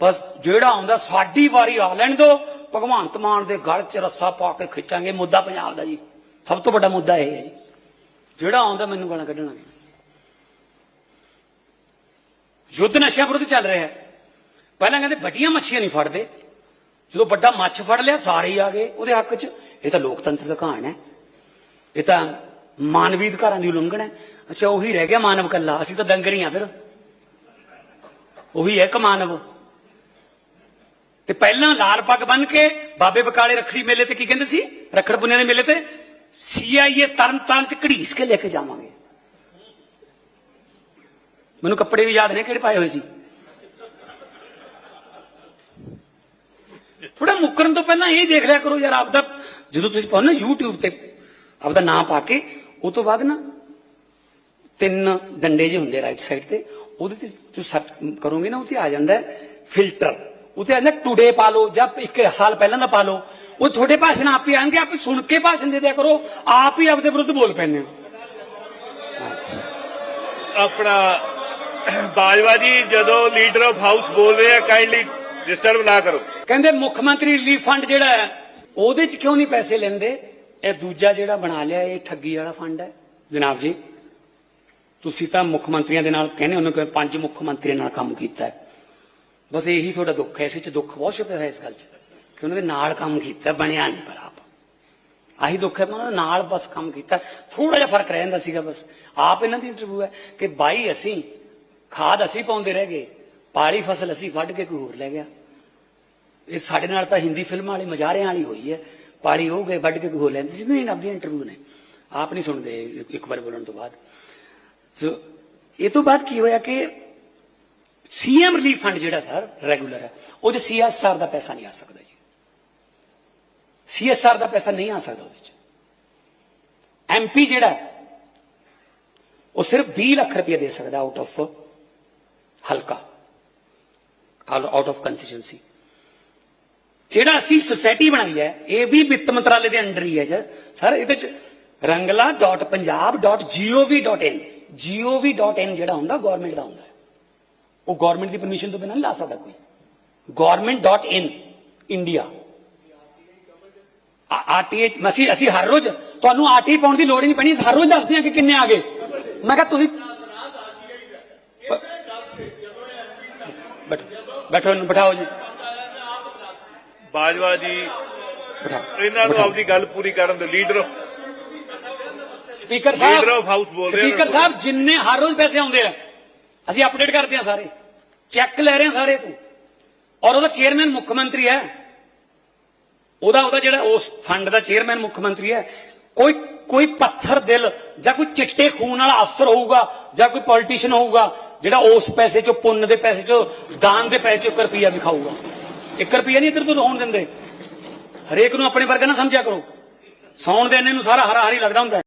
ਬਸ ਜਿਹੜਾ ਆਉਂਦਾ, ਸਾਡੀ ਵਾਰੀ ਆ ਲੈਣ ਦਿਓ। ਭਗਵੰਤ ਮਾਨ ਦੇ ਗਲ 'ਚ ਰੱਸਾ ਪਾ ਕੇ ਖਿੱਚਾਂਗੇ, ਮੁੱਦਾ ਪੰਜਾਬ ਦਾ ਜੀ। ਸਭ ਤੋਂ ਵੱਡਾ ਮੁੱਦਾ ਇਹ ਹੈ ਜੀ। ਜਿਹੜਾ ਆਉਂਦਾ, ਮੈਨੂੰ ਗਾਲਾਂ ਕੱਢਣਾ ਯੁੱਧ ਨਸ਼ਿਆਂ ਵਿਰੁੱਧ ਚੱਲ ਰਿਹਾ ਹੈ। ਪਹਿਲਾਂ ਕਹਿੰਦੇ ਵੱਡੀਆਂ ਮੱਛੀਆਂ ਨਹੀਂ ਫੜਦੇ। ਜਦੋਂ ਵੱਡਾ ਮੱਛ ਫੜ ਲਿਆ, ਸਾਰੇ ਹੀ ਆ ਗਏ। ਉਹਦੇ ਹੱਕ 'ਚ ਇਹ ਤਾਂ ਲੋਕਤੰਤਰ ਦਾ ਕਹਾਣ ਹੈ। ਇਹ ਤਾਂ ਮਾਨਵੀ ਅਧਿਕਾਰਾਂ ਦੀ ਉਲੰਘਣਾ ਹੈ। ਅੱਛਾ, ਉਹੀ ਰਹਿ ਗਿਆ ਮਾਨਵ ਕੱਲਾ ਅਸੀਂ ਤਾਂ ਦੰਗਰੀ ਆ ਫਿਰ। ਉਹੀ ਹੈ ਇੱਕ ਮਾਨਵ। ਤੇ ਪਹਿਲਾਂ ਲਾਲ ਪੱਗ ਬੰਨ ਕੇ ਬਾਬੇ ਬਕਾਲੇ ਰੱਖੜੀ ਮੇਲੇ ਤੇ ਕੀ ਕਹਿੰਦੇ ਸੀ? ਰੱਖੜ ਪੁੰਨਿਆ ਦੇ ਮੇਲੇ ਤੇ ਸੀਆਈਏ ਤਰਨ ਤਾਰਨ ਚ ਘੜੀਸ ਕੇ ਲੈ ਕੇ ਜਾਵਾਂਗੇ। ਮੈਨੂੰ ਕੱਪੜੇ ਵੀ ਯਾਦ ਨੇ ਕਿਹੜੇ ਪਾਏ ਹੋਏ ਸੀ? ਥੋੜਾ ਮੁੱਕਰਨ ਤੋਂ ਪਹਿਲਾਂ ਇਹ ਦੇਖ ਲਿਆ ਕਰੋ ਯਾਰ ਆਪਦਾ, ਜਦੋਂ ਤੁਸੀਂ ਪਾਉ ਨਾ YouTube ਤੇ ਆਪਦਾ ਨਾਮ ਪਾ ਕੇ, ਉਹ ਤੋਂ ਬਾਅਦ ਨਾ ਤਿੰਨ ਡੰਡੇ ਜਿਹੇ ਹੁੰਦੇ ਰਾਈਟ ਸਾਈਡ ਤੇ, ਉਹਦੇ ਤੇ ਤੁਸੀਂ ਸਰਚ ਕਰੋਗੇ ਨਾ, ਉਹ ਤੇ ਆ ਜਾਂਦਾ ਫਿਲਟਰ। ਉੱਥੇ ਆ ਜਾਂਦਾ ਟੂਡੇ ਪਾ ਲਓ ਜਾਂ ਇੱਕ ਸਾਲ ਪਹਿਲਾਂ ਦਾ ਪਾ ਲਓ। ਉਹ ਤੁਹਾਡੇ ਭਾਸ਼ਣ ਆਪ ਹੀ ਆਣਗੇ ਆਪ ਸੁਣ ਕੇ ਭਾਸ਼ਣ ਦੇ ਦਿਆ ਕਰੋ। ਆਪ ਹੀ ਆਪਦੇ ਵਿਰੁੱਧ ਬੋਲ ਪੈਂਦੇ ਆਪਣਾ ਬਾਜਵਾ ਜੀ ਜਦੋਂ ਲੀਡਰ ਆਫ ਹਾਊਸ ਬੋਲ ਰਹੇ ਆ ਕਾਈਂਡਲੀ ਡਿਸਟਰਬ ਨਾ ਕਰੋ। ਕਹਿੰਦੇ ਮੁੱਖ ਮੰਤਰੀ ਰਿਲੀਫ ਫੰਡ ਜਿਹੜਾ ਹੈ ਉਹਦੇ 'ਚ ਕਿਉਂ ਨਹੀਂ ਪੈਸੇ ਲੈਂਦੇ? ਇਹ ਦੂਜਾ ਜਿਹੜਾ ਬਣਾ ਲਿਆ ਇਹ ਠੱਗੀ ਵਾਲਾ ਫੰਡ ਹੈ। ਜਨਾਬ ਜੀ ਤੁਸੀਂ ਤਾਂ ਮੁੱਖ ਮੰਤਰੀਆਂ ਦੇ ਨਾਲ ਕਹਿੰਦੇ ਉਹਨੇ ਕਿ ਪੰਜ ਮੁੱਖ ਮੰਤਰੀਆਂ ਨਾਲ ਕੰਮ ਕੀਤਾ ਹੈ। ਬਸ ਇਹੀ ਤੁਹਾਡਾ ਦੁੱਖ ਹੈ, ਇਸ 'ਚ ਦੁੱਖ ਬਹੁਤ ਛੁਪਿਆ ਹੋਇਆ ਇਸ ਗੱਲ 'ਚ, ਕਿ ਉਹਨਾਂ ਦੇ ਨਾਲ ਕੰਮ ਕੀਤਾ, ਬਣਿਆ ਨਹੀਂ ਪਰ ਆਪ। ਆਹੀ ਦੁੱਖ ਹੈ ਉਹਨਾਂ ਦੇ ਨਾਲ ਬਸ ਕੰਮ ਕੀਤਾ ਥੋੜਾ ਜਿਹਾ ਫ਼ਰਕ ਰਹਿ ਜਾਂਦਾ ਸੀਗਾ ਬਸ। ਆਪ ਇਹਨਾਂ ਦੀ ਇੰਟਰਵਿਊ ਹੈ ਕਿ ਬਾਈ ਅਸੀਂ ਖਾਦ ਅਸੀਂ ਪਾਉਂਦੇ ਰਹਿ ਗਏ, ਪਾਲੀ ਫਸਲ ਅਸੀਂ ਵੱਢ ਕੇ ਕੋਈ ਹੋਰ ਲੈ ਗਿਆ। ਇਹ ਸਾਡੇ ਨਾਲ ਤਾਂ ਹਿੰਦੀ ਫਿਲਮਾਂ ਵਾਲੀ ਮਜ਼ਾਰਿਆਂ ਵਾਲੀ ਹੋਈ ਹੈ, ਪਾਲੀ ਹੋ ਗਏ, ਵੱਢ ਕੇ ਕੋਈ ਹੋਰ ਲੈਂਦੇ ਸੀ ਨਹੀਂ ਆਪਦੀਆਂ ਇੰਟਰਵਿਊ ਨੇ। ਆਪ ਨਹੀਂ ਸੁਣਦੇ ਇੱਕ ਵਾਰ ਬੋਲਣ ਤੋਂ ਬਾਅਦ। ਸੋ, ਇਹ ਤੋਂ ਬਾਅਦ ਕੀ ਹੋਇਆ ਕਿ ਸੀਐਮ ਰਿਲੀਫ ਫੰਡ ਜਿਹੜਾ ਸਰ ਰੈਗੂਲਰ ਹੈ, ਉਹ 'ਚ ਸੀਐਸਆਰ ਦਾ ਪੈਸਾ ਨਹੀਂ ਆ ਸਕਦਾ ਜੀ। ਸੀਐਸਆਰ ਦਾ ਪੈਸਾ ਨਹੀਂ ਆ ਸਕਦਾ ਉਹਦੇ 'ਚ। ਐਮਪੀ ਜਿਹੜਾ ਉਹ ਸਿਰਫ 20 ਲੱਖ ਰੁਪਏ ਦੇ ਸਕਦਾ ਆਊਟ ਆਫ ਹਲਕਾ ਆਊਟ ਆਫ ਕੰਸਟੀਚੁਐਂਸੀ ਜਿਹੜਾ ਅਸੀਂ ਸੁਸਾਇਟੀ ਬਣਾਈ ਹੈ, ਇਹ ਵੀ ਵਿੱਤ ਮੰਤਰਾਲੇ ਦੇ ਅੰਡਰ ਹੀ ਹੈ ਜੀ। ਸਰ, ਇਹਦੇ ਚ rangla.punjab.gov.in gov.in ਜਿਹੜਾ ਹੁੰਦਾ ਗਵਰਨਮੈਂਟ ਦਾ ਹੁੰਦਾ ਹੈ। ਉਹ ਗਵਰਨਮੈਂਟ ਦੀ ਪਰਮਿਸ਼ਨ ਤੋਂ ਬਿਨਾਂ ਨਹੀਂ ਲਾ ਸਕਦਾ ਕੋਈ। government.in ਇੰਡੀਆ ਆਰਟੀਏ ਅਸੀਂ ਅਸੀਂ ਹਰ ਰੋਜ਼ ਤੁਹਾਨੂੰ ਆਰਟੀਏ ਪਾਉਣ ਦੀ ਲੋੜ ਹੀ ਨਹੀਂ ਪੈਣੀ ਹਰ ਰੋਜ਼ ਦੱਸਦੇ ਹਾਂ ਕਿ ਕਿੰਨੇ ਆ ਗਏ। ਮੈਂ ਕਿਹਾ ਤੁਸੀਂ ਬੈਠੋ ਬੈਠੋ ਇਹਨੂੰ ਬਿਠਾਓ ਜੀ। ਬਾਜਵਾ ਜੀ ਇਹਨਾਂ ਨੂੰ। ਆਪਣੀ ਗੱਲ ਪੂਰੀ ਕਰਨ ਦਿਓ ਲੀਡਰ ਸਪੀਕਰ ਸਾਹਿਬ Leader of House ਬੋਲ ਰਹੇ ਨੇ। ਸਪੀਕਰ ਸਾਹਿਬ ਜਿੰਨੇ ਹਰ ਰੋਜ਼ ਪੈਸੇ ਆਉਂਦੇ ਆ ਅਸੀਂ ਅਪਡੇਟ ਕਰਦੇ ਹਾਂ ਸਾਰੇ। ਚੈੱਕ ਲੈ ਰਹੇ ਹਾਂ ਸਾਰੇ ਤੋਂ। ਔਰ ਉਹਦਾ ਚੇਅਰਮੈਨ ਮੁੱਖ ਮੰਤਰੀ ਹੈ। ਉਹਦਾ ਉਹਦਾ ਜਿਹੜਾ ਉਸ ਫੰਡ ਦਾ ਚੇਅਰਮੈਨ ਮੁੱਖ ਮੰਤਰੀ ਹੈ। ਕੋਈ ਕੋਈ ਪੱਥਰ ਦਿਲ ਜਾਂ ਕੋਈ ਚਿੱਟੇ ਖੂਨ ਵਾਲਾ ਅਫਸਰ ਹੋਊਗਾ ਜਾਂ ਕੋਈ ਪੋਲੀਟੀਸ਼ੀਅਨ ਹੋਊਗਾ ਜਿਹੜਾ ਉਸ ਪੈਸੇ ਚੋਂ, ਪੁੰਨ ਦੇ ਪੈਸੇ ਚੋਂ, ਦਾਨ ਦੇ ਪੈਸੇ ਚੋਂ 1 ਰੁਪਿਆ ਵੀ ਖਾਊਗਾ। 1 ਰੁਪਿਆ ਨਹੀਂ ਇੱਧਰ ਤੋਂ ਹੋਣ ਦਿੰਦੇ। ਹਰੇਕ ਨੂੰ ਆਪਣੇ ਵਰਗਾ ਨਾ ਸਮਝਿਆ ਕਰੋ। ਸੌਣ ਦੇ ਇੰਨੇ ਨੂੰ ਸਾਰਾ ਹਰਾ ਹਰੀ ਲੱਗਦਾ ਹੁੰਦਾ।